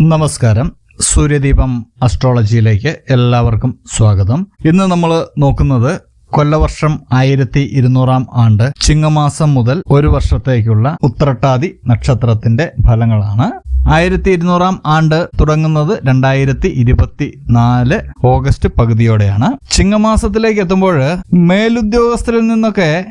നമസ്കാരം. സൂര്യദീപം അസ്ട്രോളജിയിലേക്ക് എല്ലാവർക്കും സ്വാഗതം. ഇന്ന് നമ്മൾ നോക്കുന്നത് കൊല്ലവർഷം ആയിരത്തി ഇരുന്നൂറാം ആണ്ട് ചിങ്ങമാസം മുതൽ ഒരു വർഷത്തേക്കുള്ള ഉത്രട്ടാതി നക്ഷത്രത്തിന്റെ ഫലങ്ങളാണ്. ആയിരത്തി ഇരുന്നൂറാം ആണ്ട് തുടങ്ങുന്നത് രണ്ടായിരത്തി ഇരുപത്തി നാല് ഓഗസ്റ്റ് പകുതിയോടെയാണ്. ചിങ്ങമാസത്തിലേക്ക് എത്തുമ്പോൾ മേലുദ്യോഗസ്ഥരിൽ നിന്നൊക്കെ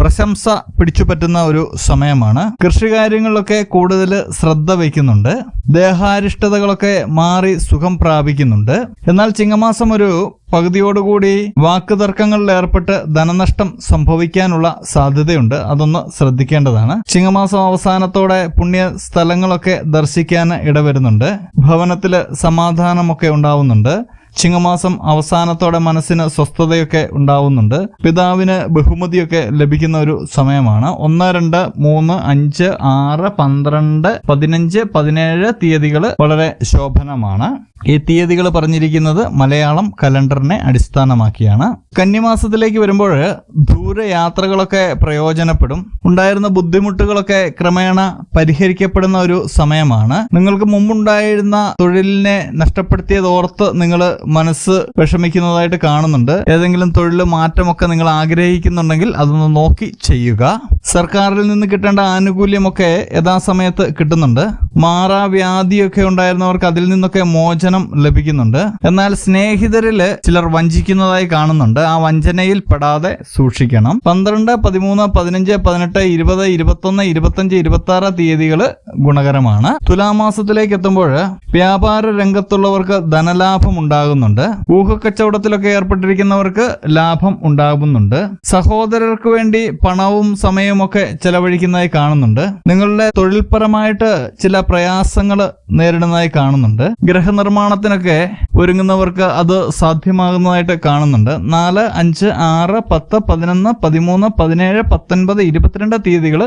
പ്രശംസ പിടിച്ചുപറ്റുന്ന ഒരു സമയമാണ്. കൃഷികാര്യങ്ങളിലൊക്കെ കൂടുതൽ ശ്രദ്ധ വയ്ക്കുന്നുണ്ട്. ദേഹാരിഷ്ടതകളൊക്കെ മാറി സുഖം പ്രാപിക്കുന്നുണ്ട്. എന്നാൽ ചിങ്ങമാസം ഒരു പകുതിയോടുകൂടി വാക്കുതർക്കങ്ങളിൽ ഏർപ്പെട്ട് ധനനഷ്ടം സംഭവിക്കാനുള്ള സാധ്യതയുണ്ട്. അതൊന്ന് ശ്രദ്ധിക്കേണ്ടതാണ്. ചിങ്ങമാസം അവസാനത്തോടെ പുണ്യ സ്ഥലങ്ങളൊക്കെ ദർശിക്കാൻ ഇടവരുന്നുണ്ട്. ഭവനത്തിൽ സമാധാനമൊക്കെ ഉണ്ടാവുന്നുണ്ട്. ചിങ്ങമാസം അവസാനത്തോടെ മനസ്സിന് സ്വസ്ഥതയൊക്കെ ഉണ്ടാവുന്നുണ്ട്. പിതാവിന് ബഹുമതിയൊക്കെ ലഭിക്കുന്ന ഒരു സമയമാണ്. ഒന്ന് രണ്ട് മൂന്ന് അഞ്ച് ആറ് പന്ത്രണ്ട് പതിനഞ്ച് പതിനേഴ് തീയതികൾ വളരെ ശോഭനമാണ്. ഈ തീയതികൾ പറഞ്ഞിരിക്കുന്നത് മലയാളം കലണ്ടറിനെ അടിസ്ഥാനമാക്കിയാണ്. കന്നിമാസത്തിലേക്ക് വരുമ്പോൾ ദൂരയാത്രകളൊക്കെ പ്രയോജനപ്പെടും. ഉണ്ടായിരുന്ന ബുദ്ധിമുട്ടുകളൊക്കെ ക്രമേണ പരിഹരിക്കപ്പെടുന്ന ഒരു സമയമാണ്. നിങ്ങൾക്ക് മുമ്പുണ്ടായിരുന്ന തൊഴിലിനെ നഷ്ടപ്പെടുത്തിയതോർത്ത് നിങ്ങൾ മനസ്സ് വിഷമിക്കുന്നതായിട്ട് കാണുന്നുണ്ട്. ഏതെങ്കിലും തൊഴിൽ മാറ്റമൊക്കെ നിങ്ങൾ ആഗ്രഹിക്കുന്നുണ്ടെങ്കിൽ അതൊന്ന് നോക്കി ചെയ്യുക. സർക്കാരിൽ നിന്ന് കിട്ടേണ്ട ആനുകൂല്യമൊക്കെ യഥാസമയത്ത് കിട്ടുന്നുണ്ട്. മാറാവ്യാധിയൊക്കെ ഉണ്ടായിരുന്നവർക്ക് അതിൽ നിന്നൊക്കെ മോചനം ലഭിക്കുന്നുണ്ട്. എന്നാൽ സ്നേഹിതരിൽ ചിലർ വഞ്ചിക്കുന്നതായി കാണുന്നുണ്ട്. ആ വഞ്ചനയിൽ പെടാതെ സൂക്ഷിക്കണം. പന്ത്രണ്ട് പതിമൂന്ന് പതിനഞ്ച് പതിനെട്ട് ഇരുപത് ഇരുപത്തൊന്ന് ഇരുപത്തഞ്ച് ഇരുപത്തി ആറ് തീയതികൾ ഗുണകരമാണ് തുലാമാസത്തിലേക്ക് എത്തുമ്പോൾ വ്യാപാര രംഗത്തുള്ളവർക്ക് ധനലാഭം ഉണ്ടാകുന്നുണ്ട്. ഊഹക്കച്ചവടത്തിലൊക്കെ ഏർപ്പെട്ടിരിക്കുന്നവർക്ക് ലാഭം ഉണ്ടാകുന്നുണ്ട്. സഹോദരർക്ക് വേണ്ടി പണവും സമയവും ഒക്കെ ചെലവഴിക്കുന്നതായി കാണുന്നുണ്ട്. നിങ്ങളുടെ തൊഴിൽപരമായിട്ട് ചില പ്രയാസങ്ങൾ നേരിടുന്നതായി കാണുന്നുണ്ട്. ഗ്രഹനിർമ്മാണത്തിനൊക്കെ ഒരുങ്ങുന്നവർക്ക് അത് സാധ്യമാകുന്നതായിട്ട് കാണുന്നുണ്ട്. നാല് അഞ്ച് ആറ് പത്ത് പതിനൊന്ന് പതിമൂന്ന് പതിനേഴ് പത്തൊൻപത് ഇരുപത്തിരണ്ട് തീയതികൾ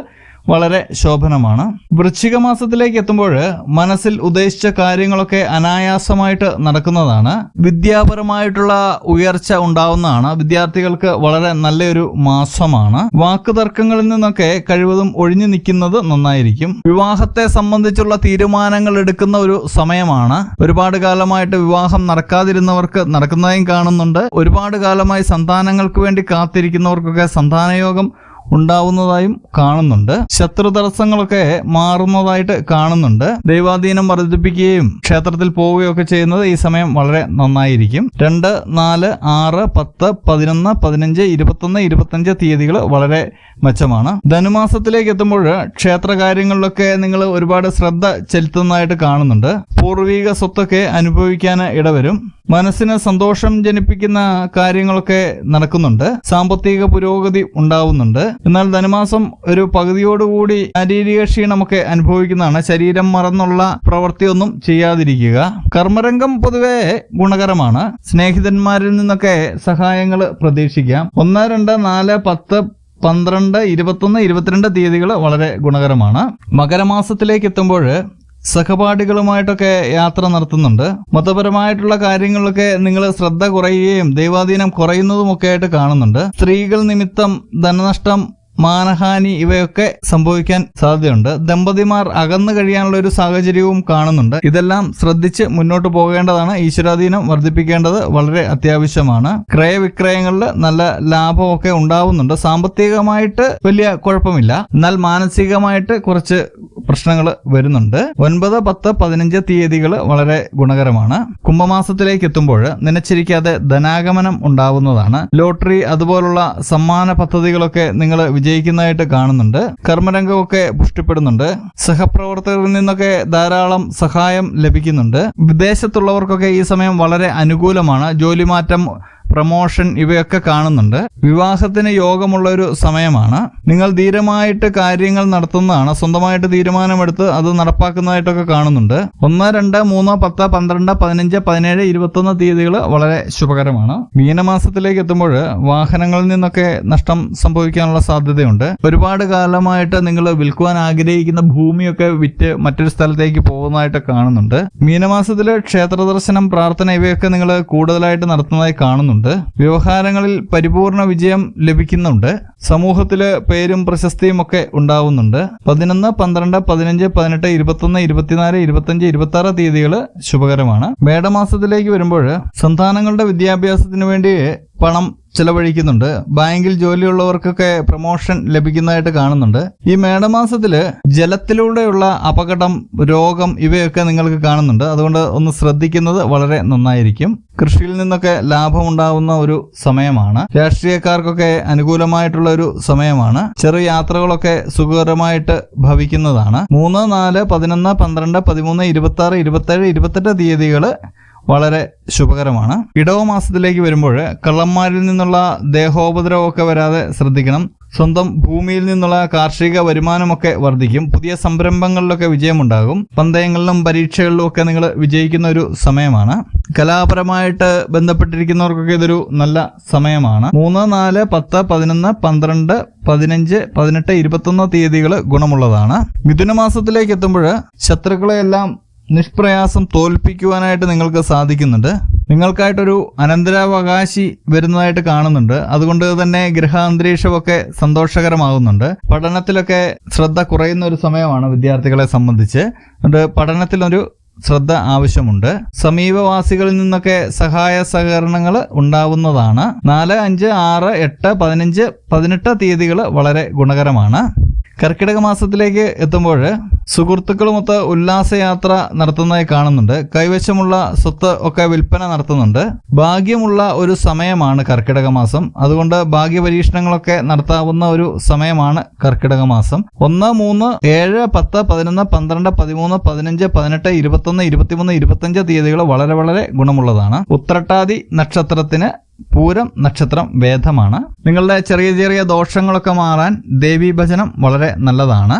വളരെ ശോഭനമാണ്. വൃശ്ചിക മാസത്തിലേക്ക് എത്തുമ്പോൾ മനസ്സിൽ ഉദ്ദേശിച്ച കാര്യങ്ങളൊക്കെ അനായാസമായിട്ട് നടക്കുന്നതാണ്. വിദ്യാപരമായിട്ടുള്ള ഉയർച്ച ഉണ്ടാവുന്നതാണ്. വിദ്യാർത്ഥികൾക്ക് വളരെ നല്ലൊരു മാസമാണ്. വാക്കുതർക്കങ്ങളിൽ നിന്നൊക്കെ കഴിവതും ഒഴിഞ്ഞു നിൽക്കുന്നത് നന്നായിരിക്കും. വിവാഹത്തെ സംബന്ധിച്ചുള്ള തീരുമാനങ്ങൾ എടുക്കുന്ന ഒരു സമയമാണ്. ഒരുപാട് കാലമായിട്ട് വിവാഹം നടക്കാതിരുന്നവർക്ക് നടക്കുന്നതായും കാണുന്നുണ്ട്. ഒരുപാട് കാലമായി സന്താനങ്ങൾക്ക് വേണ്ടി കാത്തിരിക്കുന്നവർക്കൊക്കെ സന്താനയോഗം ഉണ്ടാവുന്നതായും കാണുന്നുണ്ട്. ശത്രു തടസ്സങ്ങളൊക്കെ മാറുന്നതായിട്ട് കാണുന്നുണ്ട്. ദൈവാധീനം വർദ്ധിപ്പിക്കുകയും ക്ഷേത്രത്തിൽ പോവുകയൊക്കെ ചെയ്യുന്നത് ഈ സമയം വളരെ നന്നായിരിക്കും. രണ്ട് നാല് ആറ് പത്ത് പതിനൊന്ന് പതിനഞ്ച് ഇരുപത്തൊന്ന് ഇരുപത്തഞ്ച് തീയതികൾ വളരെ മെച്ചമാണ്. ധനുമാസത്തിലേക്ക് എത്തുമ്പോൾ ക്ഷേത്ര കാര്യങ്ങളിലൊക്കെ നിങ്ങൾ ഒരുപാട് ശ്രദ്ധ ചെലുത്തുന്നതായിട്ട് കാണുന്നുണ്ട്. പൂർവീക സ്വത്തൊക്കെ അനുഭവിക്കാൻ ഇടവരും. മനസ്സിന് സന്തോഷം ജനിപ്പിക്കുന്ന കാര്യങ്ങളൊക്കെ നടക്കുന്നുണ്ട്. സാമ്പത്തിക പുരോഗതി ഉണ്ടാവുന്നുണ്ട്. എന്നാൽ ധനുമാസം ഒരു പകുതിയോടുകൂടി ശാരീരിക ക്ഷീണമൊക്കെ അനുഭവിക്കുന്നതാണ്. ശരീരം മറന്നുള്ള പ്രവൃത്തിയൊന്നും ചെയ്യാതിരിക്കുക. കർമ്മരംഗം പൊതുവെ ഗുണകരമാണ്. സ്നേഹിതന്മാരിൽ നിന്നൊക്കെ സഹായങ്ങൾ പ്രതീക്ഷിക്കാം. ഒന്ന് രണ്ട് നാല് പത്ത് പന്ത്രണ്ട് ഇരുപത്തൊന്ന് ഇരുപത്തിരണ്ട് തീയതികൾ വളരെ ഗുണകരമാണ്. മകരമാസത്തിലേക്ക് എത്തുമ്പോൾ സഹപാഠികളുമായിട്ടൊക്കെ യാത്ര നടത്തുന്നുണ്ട്. മതപരമായിട്ടുള്ള കാര്യങ്ങളിലൊക്കെ നിങ്ങൾ ശ്രദ്ധ കുറയുകയും ദൈവാധീനം കുറയുന്നതുമൊക്കെ ആയിട്ട് കാണുന്നുണ്ട്. സ്ത്രീകൾ നിമിത്തം ധനനഷ്ടം മാനഹാനി ഇവയൊക്കെ സംഭവിക്കാൻ സാധ്യതയുണ്ട്. ദമ്പതിമാർ അകന്നു കഴിയാനുള്ള ഒരു സാഹചര്യവും കാണുന്നുണ്ട്. ഇതെല്ലാം ശ്രദ്ധിച്ച് മുന്നോട്ട് പോകേണ്ടതാണ്. ഈശ്വരാധീനം വർദ്ധിപ്പിക്കേണ്ടത് വളരെ അത്യാവശ്യമാണ്. ക്രയവിക്രയങ്ങളിൽ നല്ല ലാഭമൊക്കെ ഉണ്ടാവുന്നുണ്ട്. സാമ്പത്തികമായിട്ട് വലിയ കുഴപ്പമില്ല. എന്നാൽ മാനസികമായിട്ട് കുറച്ച് പ്രശ്നങ്ങൾ വരുന്നുണ്ട്. ഒൻപത് പത്ത് പതിനഞ്ച് തീയതികൾ വളരെ ഗുണകരമാണ്. കുംഭമാസത്തിലേക്ക് എത്തുമ്പോൾ നനച്ചിരിക്കാതെ ധനാഗമനം ഉണ്ടാവുന്നതാണ്. ലോട്ടറി അതുപോലുള്ള സമ്മാന പദ്ധതികളൊക്കെ നിങ്ങൾ വിജയിക്കുന്നതായിട്ട് കാണുന്നുണ്ട്. കർമ്മരംഗമൊക്കെ പുഷ്ടിപ്പെടുന്നുണ്ട്. സഹപ്രവർത്തകരിൽ നിന്നൊക്കെ ധാരാളം സഹായം ലഭിക്കുന്നുണ്ട്. വിദേശത്തുള്ളവർക്കൊക്കെ ഈ സമയം വളരെ അനുകൂലമാണ്. ജോലിമാറ്റം പ്രമോഷൻ ഇവയൊക്കെ കാണുന്നുണ്ട്. വിവാഹത്തിന് യോഗമുള്ള ഒരു സമയമാണ്. നിങ്ങൾ ധീരമായിട്ട് കാര്യങ്ങൾ നടത്തുന്നതാണ്. സ്വന്തമായിട്ട് തീരുമാനമെടുത്ത് അത് നടപ്പാക്കുന്നതായിട്ടൊക്കെ കാണുന്നുണ്ട്. ഒന്ന് രണ്ട് മൂന്ന് പത്ത് പന്ത്രണ്ട് പതിനഞ്ച് പതിനേഴ് ഇരുപത്തൊന്ന് തീയതികൾ വളരെ ശുഭകരമാണ്. മീനമാസത്തിലേക്ക് എത്തുമ്പോൾ വാഹനങ്ങളിൽ നിന്നൊക്കെ നഷ്ടം സംഭവിക്കാനുള്ള സാധ്യതയുണ്ട്. ഒരുപാട് കാലമായിട്ട് നിങ്ങൾ വിൽക്കുവാൻ ആഗ്രഹിക്കുന്ന ഭൂമിയൊക്കെ വിറ്റ് മറ്റൊരു സ്ഥലത്തേക്ക് പോകുന്നതായിട്ട് കാണുന്നുണ്ട്. മീനമാസത്തിലെ ക്ഷേത്ര ദർശനം പ്രാർത്ഥന ഇവയൊക്കെ നിങ്ങൾ കൂടുതലായിട്ട് നടത്തുന്നതായി കാണുന്നുണ്ട്. ലഭിക്കുന്നുണ്ട് വ്യവഹാരങ്ങളിൽ പരിപൂർണ വിജയം ലഭിക്കുന്നുണ്ട്. സമൂഹത്തിൽ പേരും പ്രശസ്തിയും ഒക്കെ ഉണ്ടാവുന്നുണ്ട്. പതിനൊന്ന് പന്ത്രണ്ട് പതിനഞ്ച് പതിനെട്ട് ഇരുപത്തൊന്ന് ഇരുപത്തിനാല് ഇരുപത്തഞ്ച് ഇരുപത്തി ആറ് തീയതികൾ ശുഭകരമാണ്. മേടമാസത്തിലേക്ക് വരുമ്പോൾ സന്താനങ്ങളുടെ വിദ്യാഭ്യാസത്തിന് വേണ്ടി പണം ചെലവഴിക്കുന്നുണ്ട്. ബാങ്കിൽ ജോലിയുള്ളവർക്കൊക്കെ പ്രൊമോഷൻ ലഭിക്കുന്നതായിട്ട് കാണുന്നുണ്ട്. ഈ മേടമാസത്തിൽ ജലത്തിലൂടെയുള്ള അപകടം രോഗം ഇവയൊക്കെ നിങ്ങൾക്ക് കാണുന്നുണ്ട്. അതുകൊണ്ട് ഒന്ന് ശ്രദ്ധിക്കുന്നത് വളരെ നന്നായിരിക്കും. കൃഷിയിൽ നിന്നൊക്കെ ലാഭമുണ്ടാവുന്ന ഒരു സമയമാണ്. രാഷ്ട്രീയക്കാർക്കൊക്കെ അനുകൂലമായിട്ടുള്ള ഒരു സമയമാണ്. ചെറു യാത്രകളൊക്കെ സുഖകരമായിട്ട് ഭവിക്കുന്നതാണ്. മൂന്ന് നാല് പതിനൊന്ന് പന്ത്രണ്ട് പതിമൂന്ന് ഇരുപത്തി ആറ് ഇരുപത്തേഴ് ഇരുപത്തെട്ട് തീയതികൾ വളരെ ശുഭകരമാണ്. ഇടവ മാസത്തിലേക്ക് വരുമ്പോൾ കള്ളന്മാരിൽ നിന്നുള്ള ദേഹോപദ്രവമൊക്കെ വരാതെ ശ്രദ്ധിക്കണം. സ്വന്തം ഭൂമിയിൽ നിന്നുള്ള കാർഷിക വരുമാനമൊക്കെ വർദ്ധിക്കും. പുതിയ സംരംഭങ്ങളിലൊക്കെ വിജയമുണ്ടാകും. പന്തയങ്ങളിലും പരീക്ഷകളിലും ഒക്കെ നിങ്ങൾ വിജയിക്കുന്ന ഒരു സമയമാണ്. കലാപരമായിട്ട് ബന്ധപ്പെട്ടിരിക്കുന്നവർക്കൊക്കെ ഇതൊരു നല്ല സമയമാണ്. മൂന്ന് നാല് പത്ത് പതിനൊന്ന് പന്ത്രണ്ട് പതിനഞ്ച് പതിനെട്ട് ഇരുപത്തൊന്ന് തീയതികൾ ഗുണമുള്ളതാണ്. മിഥുന മാസത്തിലേക്ക് എത്തുമ്പോൾ ശത്രുക്കളെയെല്ലാം നിഷ്പ്രയാസം തോൽപ്പിക്കുവാനായിട്ട് നിങ്ങൾക്ക് സാധിക്കുന്നുണ്ട്. നിങ്ങൾക്കായിട്ടൊരു അനന്തരാവകാശി വരുന്നതായിട്ട് കാണുന്നുണ്ട്. അതുകൊണ്ട് തന്നെ ഗ്രഹാന്തരീക്ഷമൊക്കെ സന്തോഷകരമാകുന്നുണ്ട്. പഠനത്തിലൊക്കെ ശ്രദ്ധ കുറയുന്ന ഒരു സമയമാണ് വിദ്യാർത്ഥികളെ സംബന്ധിച്ച്. അതുകൊണ്ട് പഠനത്തിലൊരു ശ്രദ്ധ ആവശ്യമുണ്ട്. സമീപവാസികളിൽ നിന്നൊക്കെ സഹായ സഹകരണങ്ങൾ ഉണ്ടാവുന്നതാണ്. നാല് അഞ്ച് ആറ് എട്ട് പതിനഞ്ച് പതിനെട്ട് തീയതികൾ വളരെ ഗുണകരമാണ്. കർക്കിടക മാസത്തിലേക്ക് എത്തുമ്പോൾ സുഹൃത്തുക്കളുമൊത്ത് ഉല്ലാസയാത്ര നടത്തുന്നതായി കാണുന്നുണ്ട്. കൈവശമുള്ള സ്വത്ത് ഒക്കെ വിൽപ്പന നടത്തുന്നുണ്ട്. ഭാഗ്യമുള്ള ഒരു സമയമാണ് കർക്കിടക മാസം. അതുകൊണ്ട് ഭാഗ്യ പരീക്ഷണങ്ങളൊക്കെ നടത്താവുന്ന ഒരു സമയമാണ് കർക്കിടക മാസം. ഒന്ന് മൂന്ന് ഏഴ് പത്ത് പതിനൊന്ന് പന്ത്രണ്ട് പതിമൂന്ന് പതിനഞ്ച് പതിനെട്ട് ഇരുപത്തൊന്ന് ഇരുപത്തിമൂന്ന് ഇരുപത്തഞ്ച് തീയതികൾ വളരെ വളരെ ഗുണമുള്ളതാണ്. ഉത്രട്ടാതി നക്ഷത്രത്തിന് പൂരം നക്ഷത്രം വേദമാണ്. നിങ്ങളുടെ ചെറിയ ചെറിയ ദോഷങ്ങളൊക്കെ മാറാൻ ദേവീഭജനം വളരെ നല്ലതാണ്.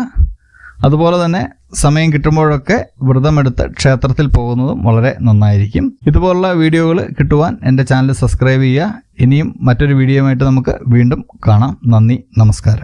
അതുപോലെ തന്നെ സമയം കിട്ടുമ്പോഴൊക്കെ വ്രതമെടുത്ത് ക്ഷേത്രത്തിൽ പോകുന്നതും വളരെ നന്നായിരിക്കും. ഇതുപോലുള്ള വീഡിയോകൾ കിട്ടുവാൻ എന്റെ ചാനൽ സബ്സ്ക്രൈബ് ചെയ്യുക. ഇനിയും മറ്റൊരു വീഡിയോയുമായിട്ട് നമുക്ക് വീണ്ടും കാണാം. നന്ദി നമസ്കാരം.